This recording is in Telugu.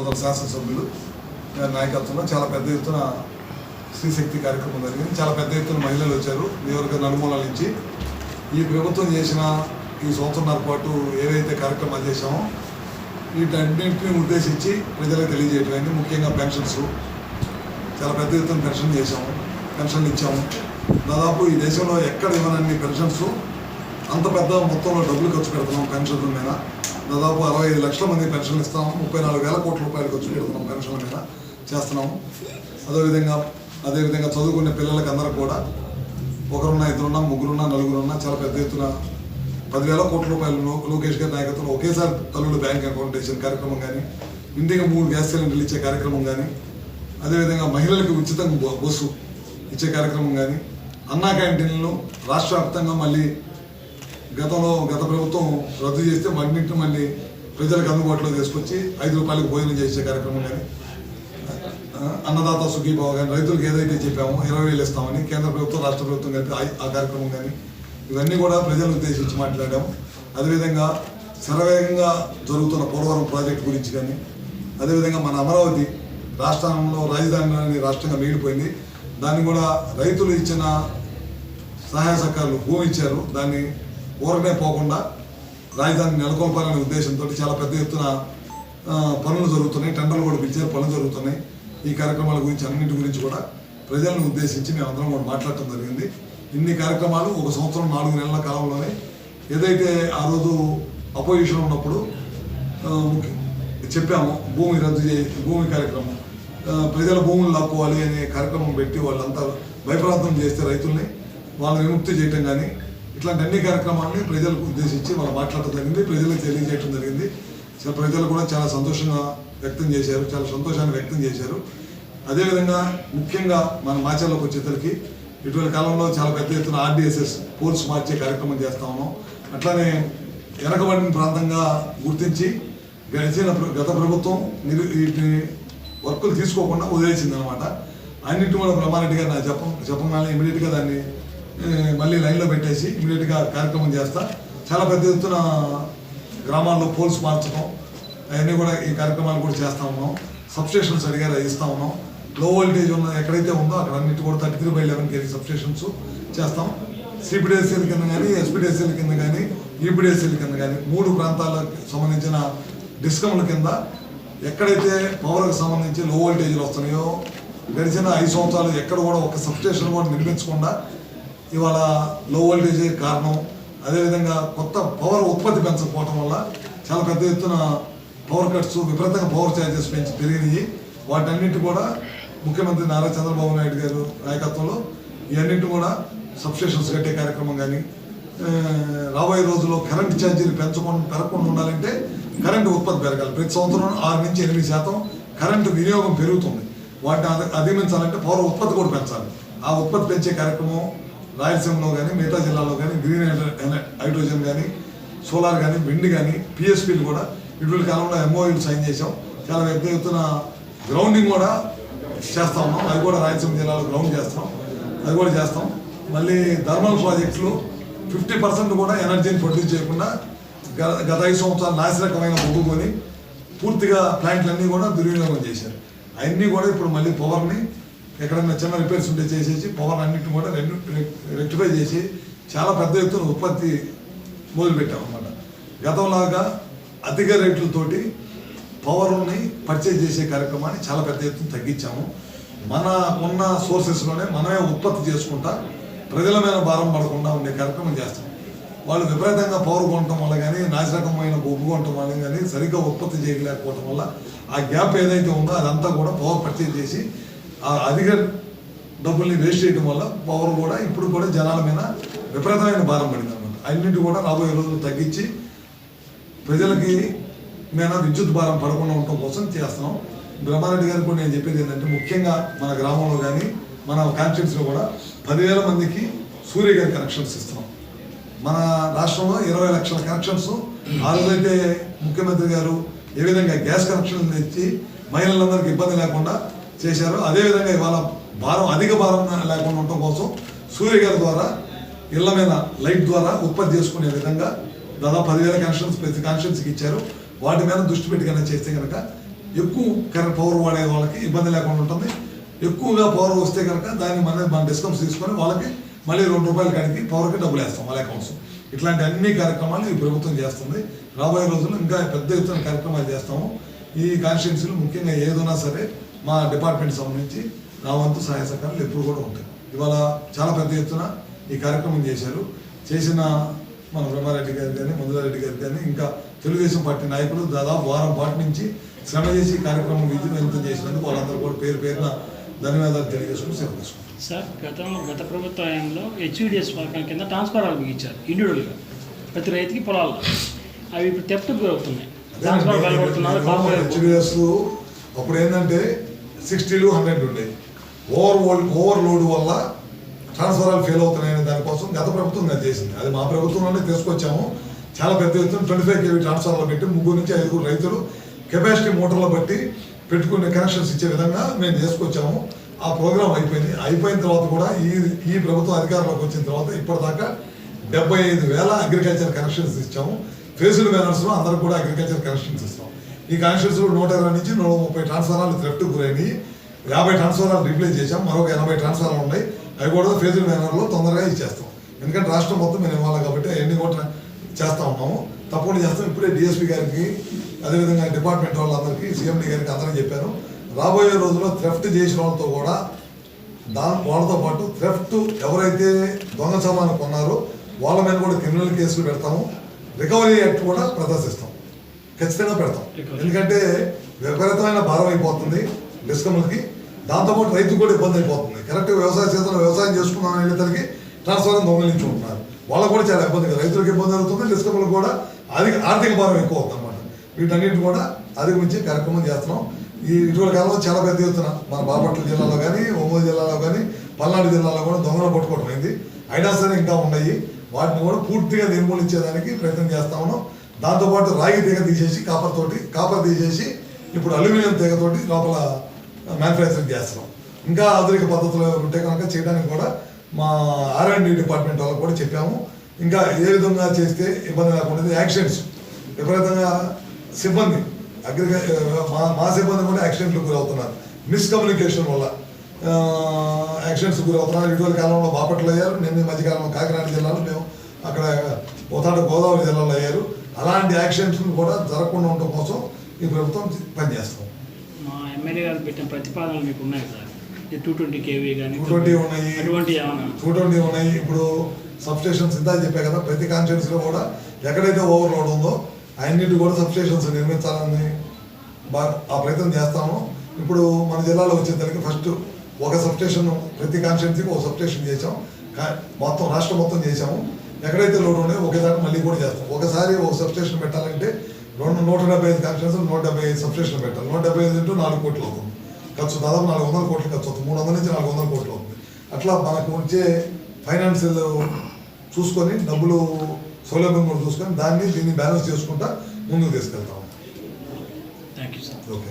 సోదర శాసనసభ్యులు నాయకత్వంలో చాలా పెద్ద ఎత్తున శ్రీశక్తి కార్యక్రమం జరిగింది. చాలా పెద్ద ఎత్తున మహిళలు వచ్చారు నియోజకవర్గ నలుమూలల నుంచి. ఈ ప్రభుత్వం చేసిన ఈ సంవత్సరాల పాటు ఏవైతే కార్యక్రమాలు చేశామో వీటన్నింటినీ ఉద్దేశించి ప్రజలకు తెలియజేయటమైంది. ముఖ్యంగా పెన్షన్స్. చాలా పెద్ద ఎత్తున పెన్షన్ చేశాము పెన్షన్లు ఇచ్చాము. దాదాపు ఈ దేశంలో ఎక్కడ ఇవ్వనన్ని పెన్షన్స్ అంత పెద్ద మొత్తంలో డబ్బులు ఖర్చు పెడుతున్నాం పెన్షన్ల మీద. దాదాపు అరవై ఐదు లక్షల మంది పెన్షన్లు ఇస్తాము ముప్పై నాలుగు వేల కోట్ల రూపాయలు ఖర్చు పెడుతున్నాం పెన్షన్ల మీద చేస్తున్నాము. అదేవిధంగా అదేవిధంగా చదువుకునే పిల్లలకి అందరికి కూడా ఒకరున్నా ఇద్దరున్నా ముగ్గురున్నా నలుగురున్నా చాలా పెద్ద ఎత్తున పదివేల కోట్ల రూపాయలు లోకేష్ గారి నాయకత్వంలో ఒకేసారి తల్లుడు బ్యాంక్ అకౌంట్ వేసిన కార్యక్రమం కానీ ఇంటికి మూడు గ్యాస్ సిలిండర్లు ఇచ్చే కార్యక్రమం కానీ అదేవిధంగా మహిళలకు ఉచితంగా బ- బస్సు ఇచ్చే కార్యక్రమం కానీ అన్నా క్యాంటీన్లను రాష్ట్ర వ్యాప్తంగా మళ్ళీ గతంలో గత ప్రభుత్వం రద్దు చేస్తే మన్నింటిని మళ్ళీ ప్రజలకు అందుబాటులో తీసుకొచ్చి ఐదు రూపాయలకు భోజనం చేసే కార్యక్రమం కానీ అన్నదాత సుఖీభావ కానీ రైతులకు ఏదైతే చెప్పామో ఇరవై వేలు ఇస్తామని కేంద్ర ప్రభుత్వం రాష్ట్ర ప్రభుత్వం కలిపి ఆ- కార్యక్రమం కానీ ఇవన్నీ కూడా ప్రజలను ఉద్దేశించి మాట్లాడాము. అదేవిధంగా శరవేగంగా జరుగుతున్న పోలవరం ప్రాజెక్టు గురించి కానీ అదేవిధంగా మన అమరావతి రాష్ట్రంలో రాజధాని రాష్ట్రంగా మిగిలిపోయింది. దాన్ని కూడా రైతులు ఇచ్చిన సహాయ సహకారాలు భూమి ఇచ్చారు. దాన్ని ఊరనే పోకుండా రాజధాని నెలకొల్పాలనే ఉద్దేశంతో చాలా పెద్ద ఎత్తున పనులు జరుగుతున్నాయి. టెండర్లు కూడా పిలిచారు పనులు జరుగుతున్నాయి. ఈ కార్యక్రమాల గురించి అన్నింటి గురించి కూడా ప్రజలను ఉద్దేశించి మేము అందరం కూడా మాట్లాడటం జరిగింది. ఇన్ని కార్యక్రమాలు ఒక సంవత్సరం నాలుగు నెలల కాలంలోనే ఏదైతే ఆ రోజు అపోజిషన్ ఉన్నప్పుడు చెప్పాము భూమి రద్దు చే భూమి కార్యక్రమం ప్రజల భూములు లాక్కోవాలి అనే కార్యక్రమం పెట్టి వాళ్ళంతా భయప్రాంతం చేస్తే రైతుల్ని వాళ్ళని విముక్తి చేయటం కానీ ఇట్లాంటి అన్ని కార్యక్రమాలని ప్రజలకు ఉద్దేశించి వాళ్ళు మాట్లాడటం జరిగింది ప్రజలకు తెలియజేయడం జరిగింది. ప్రజలు కూడా చాలా సంతోషంగా వ్యక్తం చేశారు చాలా సంతోషాన్ని వ్యక్తం చేశారు. అదేవిధంగా ముఖ్యంగా మన మాచర్లోకి వచ్చేసరికి ఇటువంటి కాలంలో చాలా పెద్ద ఎత్తున ఆర్డీఎస్ఎస్ పోల్స్ మార్చే కార్యక్రమం చేస్తా ఉన్నాం. అట్లానే వెనకబడిన ప్రాంతంగా గుర్తించి గడిచిన గత ప్రభుత్వం నిరు వీటిని వర్కులు తీసుకోకుండా వదిలేసింది అనమాట అన్నింటి కూడా బ్రహ్మారెడ్డి గారు నాకు చెప్పం చెప్పగానే ఇమీడియట్గా దాన్ని మళ్ళీ లైన్లో పెట్టేసి ఇమీడియట్గా కార్యక్రమం చేస్తా. చాలా పెద్ద ఎత్తున గ్రామాల్లో పోల్స్ మార్చడం అవన్నీ కూడా ఈ కార్యక్రమాలు కూడా చేస్తా ఉన్నాం. సబ్స్టేషన్స్ అడిగారు ఇస్తూ ఇస్తా ఉన్నాం. లో వోల్టేజ్ ఉన్న ఎక్కడైతే ఉందో అక్కడ అన్నిటి కూడా thirty three by eleven KV substations చేస్తాం. సిపిడిఎస్ఎల్ కింద కానీ ఎస్పీడిఎస్ఎల్ కింద కానీ ఈపీడిఎస్ఎల్ కింద కానీ మూడు ప్రాంతాలకు సంబంధించిన డిస్కమ్ల కింద ఎక్కడైతే పవర్కి సంబంధించి లో వోల్టేజ్లు వస్తున్నాయో గడిచిన ఐదు సంవత్సరాలు ఎక్కడ కూడా ఒక సబ్స్టేషన్ కూడా నిర్మించకుండా ఇవాళ లో వోల్టేజ్ కారణం. అదేవిధంగా కొత్త పవర్ ఉత్పత్తి పెంచకపోవటం వల్ల చాలా పెద్ద ఎత్తున పవర్ కట్స్ విపరీతంగా పవర్ ఛార్జెస్ పెంచి పెరిగినాయి. వాటన్నిటి కూడా ముఖ్యమంత్రి నారా చంద్రబాబు నాయుడు గారు నాయకత్వంలో ఇవన్నిటి కూడా సబ్స్టేషన్స్ కట్టే కార్యక్రమం కానీ రాబోయే రోజుల్లో కరెంట్ ఛార్జీలు పెంచకుండా పెరగకుండా ఉండాలంటే కరెంటు ఉత్పత్తి పెరగాలి. ప్రతి సంవత్సరం ఆరు నుంచి ఎనిమిది శాతం కరెంటు వినియోగం పెరుగుతుంది. వాటిని అధిగమించాలంటే పౌర ఉత్పత్తి కూడా పెంచాలి. ఆ ఉత్పత్తి పెంచే కార్యక్రమం రాయలసీమలో కానీ మిగతా జిల్లాలో కానీ గ్రీన్ హైడ్రోజన్ కానీ సోలార్ కానీ విండ్ కానీ పిఎస్పీలు కూడా ఇటువంటి కాలంలో ఎంఓయూలు సైన్ చేసాం చాలా పెద్ద ఎత్తున గ్రౌండింగ్ కూడా చేస్తా ఉన్నాం. అది కూడా రాయలసీమ జిల్లాలో గ్రౌండ్ చేస్తాం. అది కూడా చేస్తాం. మళ్ళీ థర్మల్ ప్రాజెక్టులు ఫిఫ్టీ పర్సెంట్ కూడా ఎనర్జీని ప్రొడ్యూస్ చేయకుండా గ- గత ఐదు సంవత్సరాలు నాసిరకమైన మొగ్గుకొని పూర్తిగా ప్లాంట్లన్నీ కూడా దుర్వినియోగం చేశారు. అవన్నీ కూడా ఇప్పుడు మళ్ళీ పవర్ని ఎక్కడైనా చిన్న రిపేర్స్ ఉంటే చేసేసి పవర్ అన్నింటిని కూడా రెండు రెక్టిఫై చేసి చాలా పెద్ద ఎత్తున ఉత్పత్తి మొదలుపెట్టాం అన్నమాట గతంలాగా అధిక రేట్లతోటి పవర్ని పర్చేజ్ చేసే కార్యక్రమాన్ని చాలా పెద్ద ఎత్తున తగ్గించాము. మన ఉన్న సోర్సెస్లోనే మనమే ఉత్పత్తి చేసుకుంటా ప్రజల మీద భారం పడకుండా ఉండే కార్యక్రమం చేస్తాం. వాళ్ళు విపరీతంగా పవర్ కొనటం వల్ల కానీ నాశరకమైన ఉప్పు కొనటం వల్ల కానీ సరిగ్గా ఉత్పత్తి చేయలేకపోవటం వల్ల ఆ గ్యాప్ ఏదైతే ఉందో అదంతా కూడా పవర్ పర్చేజ్ చేసి ఆ అధిక డబ్బుల్ని వేస్ట్ చేయడం వల్ల పవర్ కూడా ఇప్పుడు కూడా జనాల మీద విపరీతమైన భారం పడింది అనమాట అన్నింటి కూడా రాబోయే రోజులు తగ్గించి ప్రజలకి మీద విద్యుత్ భారం పడకుండా ఉండటం కోసం చేస్తున్నాం. బ్రహ్మారెడ్డి గారికి కూడా నేను చెప్పేది ఏంటంటే ముఖ్యంగా మన గ్రామంలో కానీ మన కాన్స్టిట్యూన్సీలో కూడా పదివేల మందికి సూర్య గారి కనెక్షన్స్ ఇస్తున్నాం. మన రాష్ట్రంలో ఇరవై లక్షల కనెక్షన్స్. ఆ రోజైతే ముఖ్యమంత్రి గారు ఏ విధంగా గ్యాస్ కనెక్షన్లు తెచ్చి మహిళలందరికీ ఇబ్బంది లేకుండా చేశారు. అదేవిధంగా ఇవాళ భారం అధిక భారం లేకుండా ఉండటం కోసం సూర్యగారి ద్వారా ఇళ్ళ మీద లైట్ ద్వారా ఉత్పత్తి చేసుకునే విధంగా దాదాపు పదివేల కనెక్షన్స్ ప్రతి కనెక్షన్స్కి ఇచ్చారు. వాటి మీద దృష్టి పెట్టి కనుక చేస్తే కనుక ఎక్కువ కరెంట్ పవర్ వాడే వాళ్ళకి ఇబ్బంది లేకుండా ఉంటుంది. ఎక్కువగా పవర్ వస్తే కనుక దాన్ని మన మన డిస్కౌంట్స్ తీసుకొని వాళ్ళకి మళ్ళీ రెండు రూపాయలు కడిగి పవర్కి డబ్బులు వేస్తాం వాళ్ళ అకౌంట్స్ ఇట్లాంటి అన్ని కార్యక్రమాలు ఈ ప్రభుత్వం చేస్తుంది. రాబోయే రోజుల్లో ఇంకా పెద్ద ఎత్తున కార్యక్రమాలు చేస్తాము. ఈ కాన్స్టిట్యున్సీలు ముఖ్యంగా ఏదైనా సరే మా డిపార్ట్మెంట్ సంబంధించి నా వంతు సహాయ సహకారాలు ఎప్పుడు కూడా ఉంటాయి. ఇవాళ చాలా పెద్ద ఎత్తున ఈ కార్యక్రమం చేశారు. చేసిన మన బ్రహ్మారెడ్డి గారు కానీ మందులారెడ్డి గారు కానీ ఇంకా తెలుగుదేశం పార్టీ నాయకులు దాదాపు వారం పాటు నుంచి శ్రమ చేసి కార్యక్రమం విజయవంతం చేసినందుకు వాళ్ళందరూ కూడా పేరు పేరున ధన్యవాదాలు తెలియజేసుకుని తీసుకుంటాం సార్ గతంలో గత ప్రభుత్వ హయాంలో హెచ్విడిఎస్ పథకం కింద ట్రాన్స్ఫారాలు బిగించారు ఇండివిజువల్గా ప్రతి రైతుకి పొలాల్లో. అవి ఇప్పుడు తెప్ట్ గురవుతున్నాయి ట్రాన్స్ఫార్ అప్పుడు ఏంటంటే సిక్స్టీలు హండ్రెడ్ ఉండేవి ఓవర్ ఓవర్ లోడ్ వల్ల ట్రాన్స్ఫరాలు ఫెయిల్ అవుతున్నాయనే దానికోసం గత ప్రభుత్వం అది చేసింది. అది మా ప్రభుత్వంలోనే తీసుకొచ్చాము. చాలా పెద్ద ఎత్తున ట్వంటీ ఫైవ్ కేవీ ట్రాన్స్ఫార్మర్ పెట్టి ముగ్గురు నుంచి ఐదుగురు రైతులు కెపాసిటీ మోటార్లు బట్టి పెట్టుకునే కనెక్షన్స్ ఇచ్చే విధంగా మేము చేసుకొచ్చాము. ఆ ప్రోగ్రామ్ అయిపోయింది. అయిపోయిన తర్వాత కూడా ఈ ఈ ప్రభుత్వం అధికారంలోకి వచ్చిన తర్వాత ఇప్పటిదాకా డెబ్బై ఐదు వేల అగ్రికల్చర్ కనెక్షన్స్ ఇచ్చాము. ఫేసుల్ బ్యానర్స్లో అందరూ కూడా అగ్రికల్చర్ కనెక్షన్స్ ఇస్తాం. ఈ కనెక్షన్స్ నూట ఇరవై నుంచి నూట ముప్పై ట్రాన్స్ఫారాలు థ్రెఫ్ట్ గురైనాయి యాభై ట్రాన్స్ఫారాలు రీప్లేస్ చేశాం. మరొక ఎనభై ట్రాన్స్ఫారాలు ఉన్నాయి. అవి కూడా ఫేజుల్ బ్యానర్లో తొందరగా ఇచ్చేస్తాం. ఎందుకంటే రాష్ట్రం మొత్తం మేము ఇవ్వాలి కాబట్టి అవన్నీ కూడా చేస్తూ చేస్తా ఉన్నాము. తప్పకుండా చేస్తాం. ఇప్పుడే డిఎస్పీ గారికి అదేవిధంగా డిపార్ట్మెంట్ వాళ్ళందరికీ సీఎండి గారికి అందరికీ చెప్పాను. రాబోయే రోజుల్లో థ్రెఫ్ట్ చేసిన వాళ్ళతో కూడా దాని వాళ్ళతో పాటు థ్రెఫ్ట్ ఎవరైతే దొంగ సామాను కొన్నారో వాళ్ళ మీద కూడా క్రిమినల్ కేసులు పెడతాము. రికవరీ యాక్ట్ కూడా ప్రదర్శిస్తాం. ఖచ్చితంగా పెడతాం. ఎందుకంటే విపరీతమైన భారం అయిపోతుంది డిస్కమ్లకి. దాంతోపాటు రైతు కూడా ఇబ్బంది అయిపోతుంది. కరెక్ట్ వ్యవసాయ సీజన్లో వ్యవసాయం చేసుకున్నాం అనేసరికి ట్రాన్స్ఫారం దొంగలించుకుంటున్నారు వాళ్ళకు కూడా చాలా ఇబ్బంది రైతులకు ఇబ్బంది అవుతుంది డిస్కమ్లకు కూడా ఆర్థిక ఆర్థిక భారం ఎక్కువ అవుతుంది అనమాట వీటన్నిటి కూడా అధిగమించే కార్యక్రమం చేస్తున్నాం. ఈ ఇటీవల కాలంలో చాలా పెద్ద ఎత్తున మన బాపట్ల జిల్లాలో కానీ ఒంగోలు జిల్లాలో కానీ పల్నాడు జిల్లాలో కూడా దొంగలు పట్టుకోవడం అయింది. అయినా సరే ఇంకా ఉన్నాయి. వాటిని కూడా పూర్తిగా నిర్మూలించేదానికి ప్రయత్నం చేస్తా ఉన్నాం. దాంతోపాటు రాగి తీగ తీసేసి కాపర్ తోటి కాపర్ తీసేసి ఇప్పుడు అల్యూమినియం తీగతోటి లోపల మ్యానుఫ్యాక్చరింగ్ చేస్తున్నాం. ఇంకా ఆధునిక పద్ధతులు ఉంటే కనుక చేయడానికి కూడా మా ఆర్ అండ్ డిపార్ట్మెంట్ వాళ్ళకి కూడా చెప్పాము. ఇంకా ఏ విధంగా చేస్తే ఇబ్బంది లేకుండా యాక్సిడెంట్స్ విపరీతంగా సిబ్బంది అగ్రికల్చర్ మా మా సిబ్బంది కూడా యాక్సిడెంట్లు గురవుతున్నారు. మిస్కమ్యూనికేషన్ వల్ల యాక్సిడెంట్స్ గురవుతున్నారు. ఇటీవల కాలంలో బాపట్ల అయ్యారు. నిన్న మధ్యకాలంలో కాకినాడ జిల్లాలో మేము అక్కడ పోతాడ గోదావరి జిల్లాలో అయ్యారు. అలాంటి యాక్సిడెంట్స్ కూడా జరగకుండా ఉండటం కోసం ఈ ప్రభుత్వం పనిచేస్తాం. మా ఎమ్మెల్యే గారు పెట్టిన ప్రతిపాదనలు మీకు ఉన్నాయి సార్? టూ ట్వంటీ కేవీ కానీ 220 ఉన్నాయి. అటువంటి ఏమైనా చూడండి ఉన్నాయి. ఇప్పుడు సబ్ స్టేషన్స్ ఇందా చెప్పా కదా ప్రతి కాన్స్టిట్యూన్సీలో కూడా ఎక్కడైతే ఓవర్లోడ్ ఉందో అన్నిటి కూడా సబ్ స్టేషన్స్ నిర్మించాలని ఆ ప్రయత్నం చేస్తాము. ఇప్పుడు మన జిల్లాలో వచ్చేసరికి ఫస్ట్ ఒక సబ్ స్టేషన్ ప్రతి కాన్స్టిట్యూన్సీకి ఒక సబ్ స్టేషన్ చేసాం కా- మొత్తం రాష్ట్రం మొత్తం చేసాము ఎక్కడైతే లోడ్ ఉన్నాయో ఒకేసారి మళ్ళీ కూడా చేస్తాం. ఒకసారి ఒక సబ్ స్టేషన్ పెట్టాలంటే రెండు నూట డెబ్బై ఐదు కాన్స్టిట్యూన్సీ నూట డెబ్బై ఐదు సబ్ స్టేషన్ పెట్టాలి. నూట డెబ్బై ఐదు ఇంటూ నాలుగు కోట్లు అవుతుంది. ఖర్చు దాదాపు నాలుగు వందల కోట్లు ఖర్చు అవుతుంది. మూడు వందల నుంచి నాలుగు వందల కోట్లు అవుతుంది. అట్లా మనకు వచ్చే ఫైనాన్షియల్ చూసుకొని డబ్బులు సౌలభ్యం కూడా చూసుకొని దాన్ని దీన్ని బ్యాలెన్స్ చేసుకుంటా ముందుకు తీసుకెళ్తాం. Thank you sir okay